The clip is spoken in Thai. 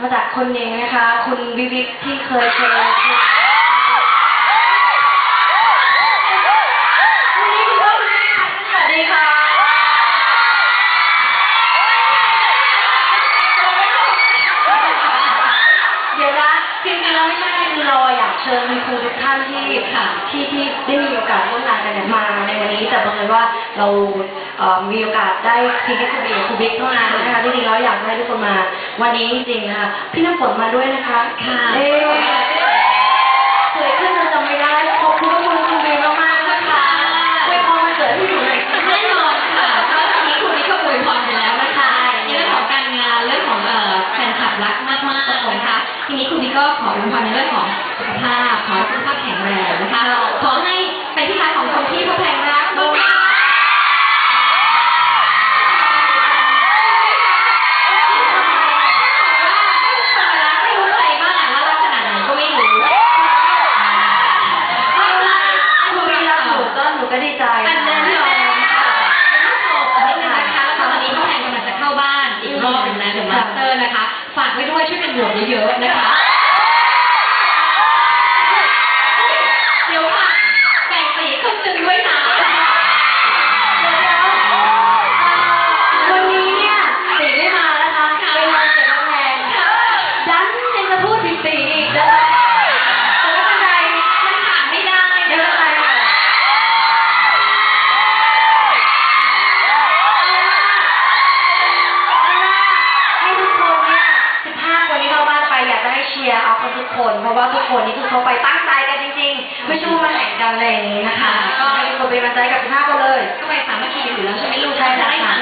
มาจากคนหนึ่งนะคะ คุณวิวิกที่เคยเจอ เราอยากเชิญคุณครูทุกท่านที่ที่ที่ได้มีโอกาสร่วมงานกันเนี่ยมาในวันนี้แต่บังเอิญว่าเราเอ่อมีโอกาสได้ทีแค่คุณเบียร์คุณบิ๊กเท่านั้นนะคะที่จริงแล้วอยากให้ทุกคนมา วันนี้จริงๆนะคะพี่น้ำฝนมาด้วยนะคะค่ะเอ๊ะสวยขึ้นจนจำไม่ได้ขอบคุณคุณคุณเบียร์มากๆนะคะอวยพรวันเกิดให้หนูหน่อยค่ะแน่นอนค่ะก็ทีนี้คุณนี่ก็อวยพรไปแล้วนะคะในเรื่องของการงานเรื่องของเอ่อแฟนคลับรักมากๆนะคะ ทีนี้คุณนี่ก็ขออวยพรในเรื่องของ สุขภาพขอให้สุขภาพแข็งแรงนะคะขอให้เป็นที่รักของคนที่พบแพงรักไม่รู้ใครบ้างอะรักขนาดไหนก็ไม่รู้ไม่เป็นไรคุณเบียร์รักหนูก็หนูก็ดีใจอันแน่นอนค่ะลูกโป่งนิดนึงนะคะแล้วก็ตอนนี้พ่อแพงกำลังจะเข้าบ้านอีกรอบหนึงนะเดอะมาสเตอร์นะคะ ฝากไว้ด้วยช่วยกันโหวตเยอะๆนะคะ กคน เพราะว่าทุกคนนี่คือเขาไปตั้งใจกันจริงๆ ไม่ใช่ว่ามาแข่งกันอะไรอย่างนี้นะคะ ก็ให้ทุกคนเป็นกำลังใจกับ15คนเลย ก็ไปสามัคคีอยู่แล้วใช่ไหมลูกใช่ค่ะ